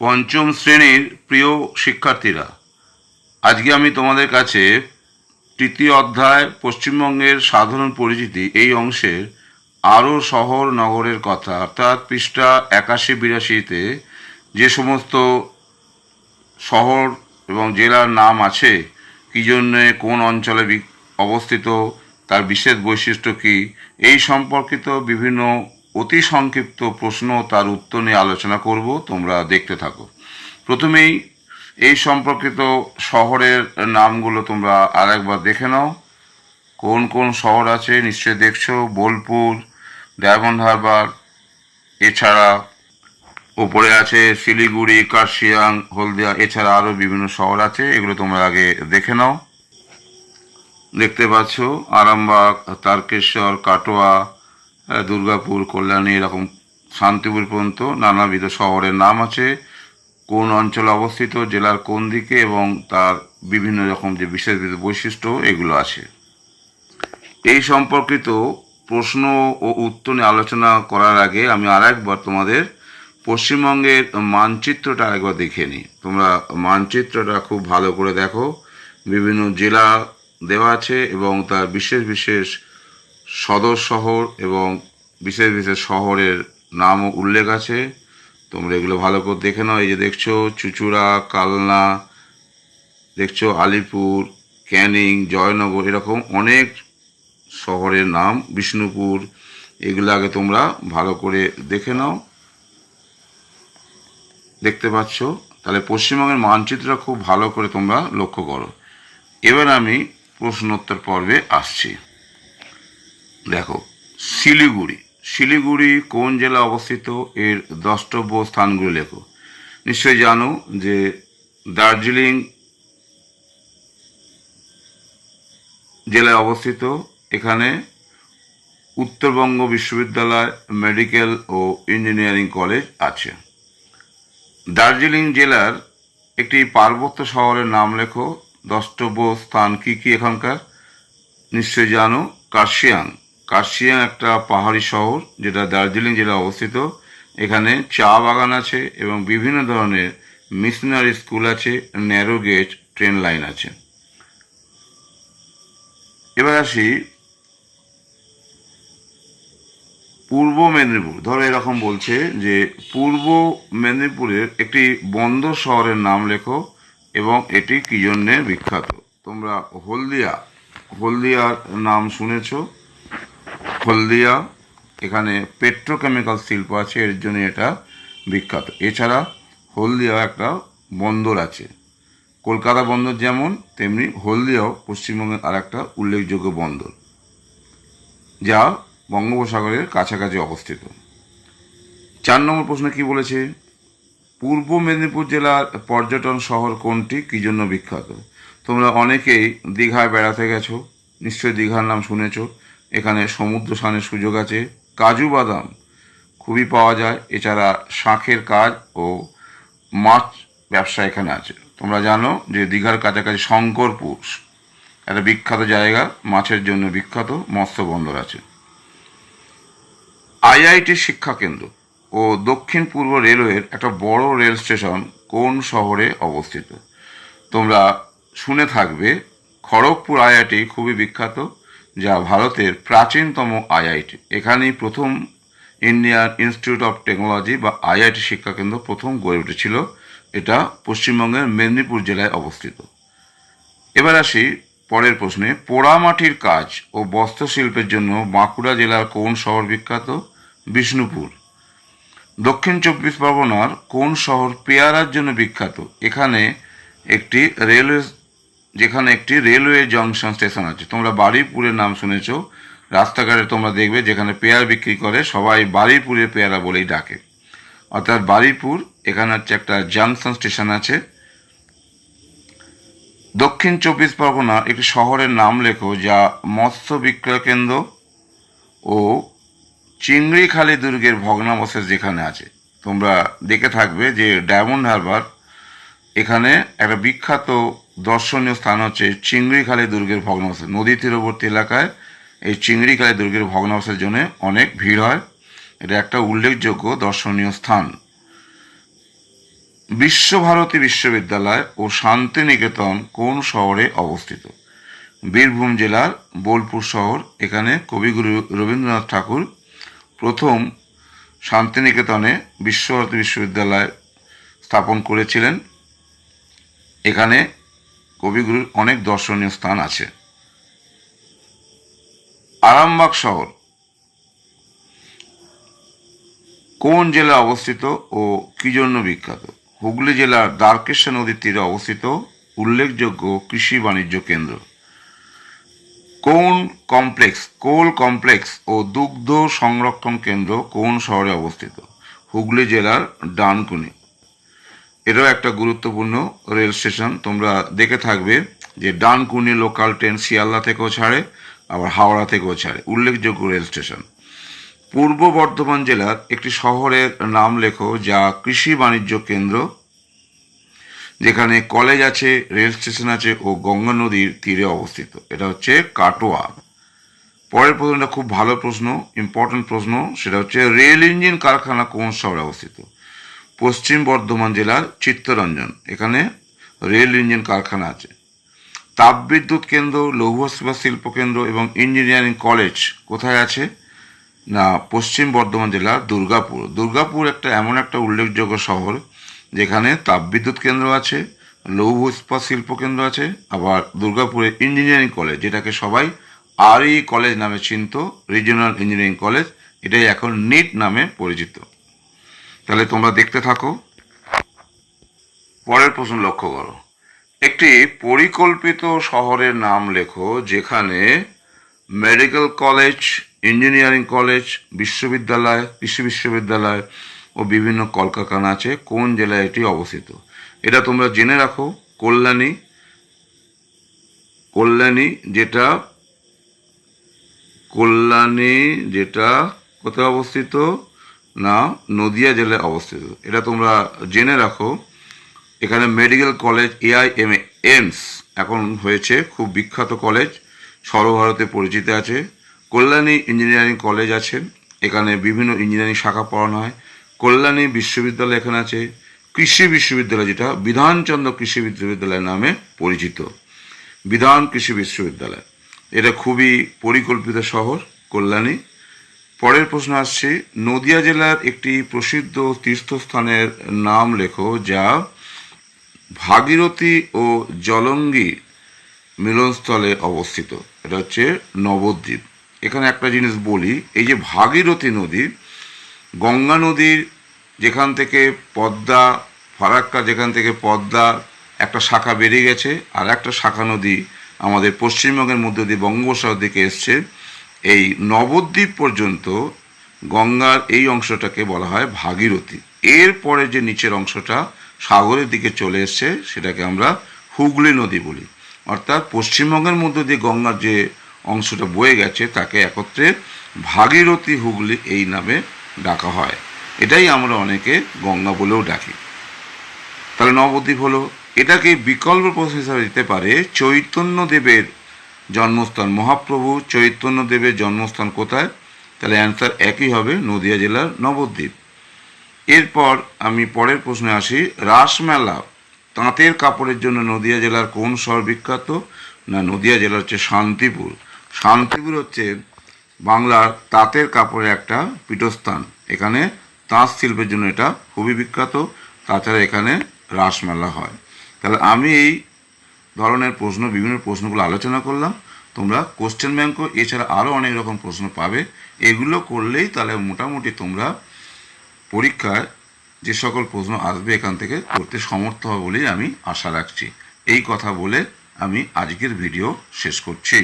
পঞ্চম শ্রেণির প্রিয় শিক্ষার্থীরা, আজকে আমি তোমাদের কাছে তৃতীয় অধ্যায় পশ্চিমবঙ্গের সাধারণ পরিচিতি এই অংশের আরও শহর নগরের কথা, অর্থাৎ পৃষ্ঠা একাশি বিরাশিতে যে সমস্ত শহর এবং জেলার নাম আছে, কী জন্যে, কোন অঞ্চলে অবস্থিত, তার বিশেষ বৈশিষ্ট্য কী, এই সম্পর্কিত বিভিন্ন অতি সংক্ষিপ্ত প্রশ্ন তার উত্তর নিয়ে আলোচনা করব, তোমরা দেখতে থাকো। প্রথমেই এই সম্পর্কিত শহরের নামগুলো তোমরা আরেকবার দেখে নাও। কোন কোন শহর আছে নিশ্চয়ই দেখছ? বোলপুর, ডায়মন্ড হারবার, এছাড়া ওপরে আছে শিলিগুড়ি, কার্শিয়াং, হলদিয়া, এছাড়া আরও বিভিন্ন শহর আছে, এগুলো তোমরা আগে দেখে নাও। দেখতে পাচ্ছ আরামবাগ, তারকেশ্বর, কাটোয়া দুর্গাপুর, কল্যাণী, এরকম শান্তিপুর পর্যন্ত নানাবিধ শহরের নাম আছে। কোন অঞ্চলে অবস্থিত, জেলার কোন দিকে এবং তার বিভিন্ন রকম যে বিশেষ বিশেষ বৈশিষ্ট্য, এগুলো আছে। এই সম্পর্কিত প্রশ্ন ও উত্তর নিয়ে আলোচনা করার আগে আমি আরেকবার তোমাদের পশ্চিমবঙ্গের মানচিত্রটা আরেকবার দেখে নিই। তোমরা মানচিত্রটা খুব ভালো করে দেখো। বিভিন্ন জেলা দেওয়া আছে এবং তার বিশেষ বিশেষ সদর শহর এবং বিশেষ বিশেষ শহরের নামও উল্লেখ আছে। তোমরা এগুলো ভালো করে দেখে নাও। এই যে দেখছ, চুচুড়া, কালনা, দেখছ, আলিপুর, ক্যানিং, জয়নগর, এরকম অনেক শহরের নাম। বিষ্ণুপুর, এগুলো আগে তোমরা ভালো করে দেখে নাও। দেখতে পাচ্ছ? তাহলে পশ্চিমবঙ্গের মানচিত্রটা খুব ভালো করে তোমরা লক্ষ্য করো। এবার আমি প্রশ্নোত্তর পর্বে আসছি। দেখো, শিলিগুড়ি। শিলিগুড়ি কোন জেলা অবস্থিত? এর দ্রষ্টব্য স্থানগুলো লেখো। নিশ্চয়ই জানো যে দার্জিলিং জেলায় অবস্থিত। এখানে উত্তরবঙ্গ বিশ্ববিদ্যালয়, মেডিকেল ও ইঞ্জিনিয়ারিং কলেজ আছে। দার্জিলিং জেলার একটি পার্বত্য শহরের নাম লেখো। দ্রষ্টব্য স্থান কি কি এখানকার? নিশ্চয়ই জানো, কার্শিয়াং। কার্শিয়াং একটা পাহাড়ি শহর, যেটা দার্জিলিং জেলায় অবস্থিত। এখানে চা বাগান আছে এবং বিভিন্ন ধরনের মিশনারি স্কুল আছে ন্যারো গেজ ট্রেন লাইন আছে। এবার আসি পূর্ব মেদিনীপুর। ধরো এরকম বলছে যে, পূর্ব মেদিনীপুরের একটি বন্দর শহরের নাম লেখো এবং এটি কি জন্যে বিখ্যাত? তোমরা হলদিয়া, হলদিয়ার নাম শুনেছ। হলদিয়া এখানে পেট্রোকেমিক্যাল শিল্প আছে, এর জন্য এটা বিখ্যাত। এছাড়া হলদিয়া একটা বন্দর আছে। কলকাতা বন্দর যেমন, তেমনি হলদিয়াও পশ্চিমবঙ্গের আর একটা উল্লেখযোগ্য বন্দর, যা বঙ্গোপসাগরের কাছাকাছি অবস্থিত। চার নম্বর প্রশ্ন কি বলেছে? পূর্ব মেদিনীপুর জেলার পর্যটন শহর কোনটি? কী জন্য বিখ্যাত? তোমরা অনেকেই দীঘায় বেড়াতে গেছো, নিশ্চয়ই দীঘার নাম শুনেছো। এখানে সমুদ্র স্নানের সুযোগ আছে। কাজু বাদাম খুবই পাওয়া যায়। এছাড়া শাঁখের কাজ ও মাছ ব্যবসা এখানে আছে। তোমরা জানো যে দীঘার কাছাকাছি শঙ্করপুর, একটা বিখ্যাত জায়গা। মাছের জন্য বিখ্যাত মৎস্য বন্দর আছে। আইআইটি শিক্ষা কেন্দ্র ও দক্ষিণ পূর্ব রেলওয়ের একটা বড় রেল স্টেশন কোন শহরে অবস্থিত? তোমরা শুনে থাকবে, খড়গপুর আইআইটি খুবই বিখ্যাত। যা ভারতের প্রাচীনতম আইআইটি। এখানেই প্রথম ইন্ডিয়ান ইনস্টিটিউট অফ টেকনোলজি বা আইআইটি শিক্ষাকেন্দ্র প্রথম গড়ে উঠেছিল। এটা পশ্চিমবঙ্গের মেদিনীপুর জেলায় অবস্থিত। এবার আসি পরের প্রশ্নে। পোড়ামাটির কাজ ও বস্ত্রশিল্পের জন্য বাঁকুড়া জেলার কোন শহর বিখ্যাত? বিষ্ণুপুর। দক্ষিণ চব্বিশ পরগনার কোন শহর পেয়ারার জন্য বিখ্যাত? এখানে একটি রেলওয়ে যেখানে একটি রেলওয়ে জংশন স্টেশন আছে। তোমরা বারুইপুরের নাম শুনেছ। রাস্তাঘাটে তোমরা দেখবে যেখানে পেয়ার বিক্রি করে, সবাই বারুইপুরের পেয়ারা বলেই ডাকে। অর্থাৎ বারুইপুর এখানে হচ্ছে একটা জাংশন স্টেশন আছে। দক্ষিণ চব্বিশ পরগনা, একটি শহরের নাম লেখো যা মৎস্য বিক্রয় কেন্দ্র ও চিংড়িখালি দুর্গের ভগ্নাবশেষ যেখানে আছে। তোমরা দেখে থাকবে যে ডায়মন্ড হারবার এখানে একটা বিখ্যাত দর্শনীয় স্থান হচ্ছে চিংড়িখালি দুর্গের ভগ্নাবশেষ নদী তীরবর্তী এলাকায় এই চিংড়িখালি দুর্গের ভগ্নাবশেষের জন্য অনেক ভিড় হয়। এটা একটা উল্লেখযোগ্য দর্শনীয় স্থান। বিশ্বভারতী বিশ্ববিদ্যালয় ও শান্তিনিকেতন কোন শহরে অবস্থিত? বীরভূম জেলার বোলপুর শহর, এখানে কবিগুরু রবীন্দ্রনাথ ঠাকুর প্রথম শান্তিনিকেতনে বিশ্বভারতী বিশ্ববিদ্যালয় স্থাপন করেছিলেন। এখানে কবিগুরুর অনেক দর্শনীয় স্থান আছে। আরামবাগ শহর। কোন জেলা অবস্থিত ও কি জন্য বিখ্যাত? হুগলি জেলার দ্বারকেশ্বর নদীর তীরে অবস্থিত উল্লেখযোগ্য কৃষি বাণিজ্য কেন্দ্র। কোন কমপ্লেক্স, কোল কমপ্লেক্স ও দুগ্ধ সংরক্ষণ কেন্দ্র কোন শহরে অবস্থিত? হুগলি জেলার ডানকুনি। এটাও একটা গুরুত্বপূর্ণ রেল স্টেশন। তোমরা দেখে থাকবে যে ডানকুনি লোকাল ট্রেন শিয়ালদা থেকেও ছাড়ে, আবার হাওড়া থেকেও ছাড়ে। উল্লেখযোগ্য রেল স্টেশন। পূর্ব বর্ধমান জেলার একটি শহরের নাম লেখো, যা কৃষি বাণিজ্য কেন্দ্র, যেখানে কলেজ আছে, রেল স্টেশন আছে ও গঙ্গা নদীর তীরে অবস্থিত। এটা হচ্ছে কাটোয়া। পরের প্রশ্নটা খুব ভালো প্রশ্ন ইম্পর্টেন্ট প্রশ্ন, সেটা হচ্ছে রেল ইঞ্জিন কারখানা কোন শহরে অবস্থিত? পশ্চিম বর্ধমান জেলার চিত্তরঞ্জন। এখানে রেল ইঞ্জিন কারখানা আছে। তাপবিদ্যুৎ কেন্দ্র লৌহ ইস্পাত শিল্প কেন্দ্র এবং ইঞ্জিনিয়ারিং কলেজ কোথায় আছে? না, পশ্চিম বর্ধমান জেলার দুর্গাপুর। দুর্গাপুর একটা এমন একটা উল্লেখযোগ্য শহর যেখানে তাপবিদ্যুৎ কেন্দ্র আছে লৌহ ইস্পাত শিল্প কেন্দ্র আছে, আবার দুর্গাপুরে ইঞ্জিনিয়ারিং কলেজ, যেটাকে সবাই আর কলেজ নামে চিনত, রিজিওনাল ইঞ্জিনিয়ারিং কলেজ, এটাই এখন নিট নামে পরিচিত। তাহলে তোমরা দেখতে থাকো। পরের প্রশ্ন লক্ষ্য করো। একটি পরিকল্পিত শহরের নাম লেখো যেখানে মেডিকেল কলেজ, ইঞ্জিনিয়ারিং কলেজ, বিশ্ববিদ্যালয়, কৃষি বিশ্ববিদ্যালয় ও বিভিন্ন কলকারখানা আছে। কোন জেলায় এটি অবস্থিত? এটা তোমরা জেনে রাখো। কল্যাণী। কল্যাণী যেটা কল্যাণী যেটা কোথায় অবস্থিত? না, নদিয়া জেলায় অবস্থিত। এটা তোমরা জেনে রাখো, এখানে medical college AI M AIIMS এখন হয়েছে, খুব বিখ্যাত কলেজ, সর্বভারতে পরিচিত আছে। কল্যাণী ইঞ্জিনিয়ারিং কলেজ আছে, এখানে বিভিন্ন ইঞ্জিনিয়ারিং শাখা পড়ানো হয়। কল্যাণী বিশ্ববিদ্যালয় এখানে আছে, কৃষি বিশ্ববিদ্যালয় যেটা বিধানচন্দ্র কৃষি বিশ্ববিদ্যালয় নামে পরিচিত। বিধান কৃষি বিশ্ববিদ্যালয়। এটা খুবই পরিকল্পিত শহর, কল্যাণী। পরের প্রশ্ন আসছে, নদিয়া জেলার একটি প্রসিদ্ধ তীর্থস্থানের নাম লেখো, যা ভাগীরথী ও জলঙ্গি মিলনস্থলে অবস্থিত। এটা হচ্ছে নবদ্বীপ। এখানে একটা জিনিস বলি, এই যে ভাগীরথী নদী, গঙ্গা নদীর যেখান থেকে পদ্মা, ফারাক্কা যেখান থেকে পদ্মা, একটা শাখা বেরিয়ে গেছে, আর একটা শাখা নদী আমাদের পশ্চিমবঙ্গের মধ্য দিয়ে বঙ্গোপসাগর দিকে এসছে। এই নবদ্বীপ পর্যন্ত গঙ্গার এই অংশটাকে বলা হয় ভাগীরথী। এরপরে যে নিচের অংশটা সাগরের দিকে চলে এসছে, সেটাকে আমরা হুগলি নদী বলি। অর্থাৎ পশ্চিমবঙ্গের মধ্য দিয়ে গঙ্গার যে অংশটা বয়ে গেছে, তাকে একত্রে ভাগীরথী হুগলি এই নামে ডাকা হয়। এটাই আমরা অনেকে গঙ্গা বলেও ডাকি। তাহলে নবদ্বীপ হলো। এটাকে বিকল্প প্রশ্ন হিসাবে দিতে পারে চৈতন্য দেবের জন্মস্থান মহাপ্রভু চৈতন্য দেবের জন্মস্থান কোথায়? তাহলে অ্যান্সার একই হবে নদিয়া জেলার নবদ্বীপ। এরপর আমি পরের প্রশ্নে আসি, রাসমেলা তাঁতের কাপড়ের জন্য নদিয়া জেলার কোন শহর বিখ্যাত? না, নদিয়া জেলা হচ্ছে শান্তিপুর। শান্তিপুর হচ্ছে বাংলার তাঁতের কাপড়ের একটা পীঠস্থান। এখানে তাঁত শিল্পের জন্য এটা খুবই বিখ্যাত। তাছাড়া এখানে রাসমেলা হয়। তাহলে আমি এই ধরনের প্রশ্ন, বিভিন্ন প্রশ্নগুলো আলোচনা করলাম। তোমরা কোশ্চেন ব্যাঙ্কও এছাড়া আরও অনেক রকম প্রশ্ন পাবে। এগুলো করলেই তাহলে মোটামুটি তোমরা পরীক্ষায় যে সকল প্রশ্ন আসবে এখান থেকে করতে সমর্থ হবে বলেই আমি আশা রাখছি। এই কথা বলে আমি আজকের ভিডিও শেষ করছি।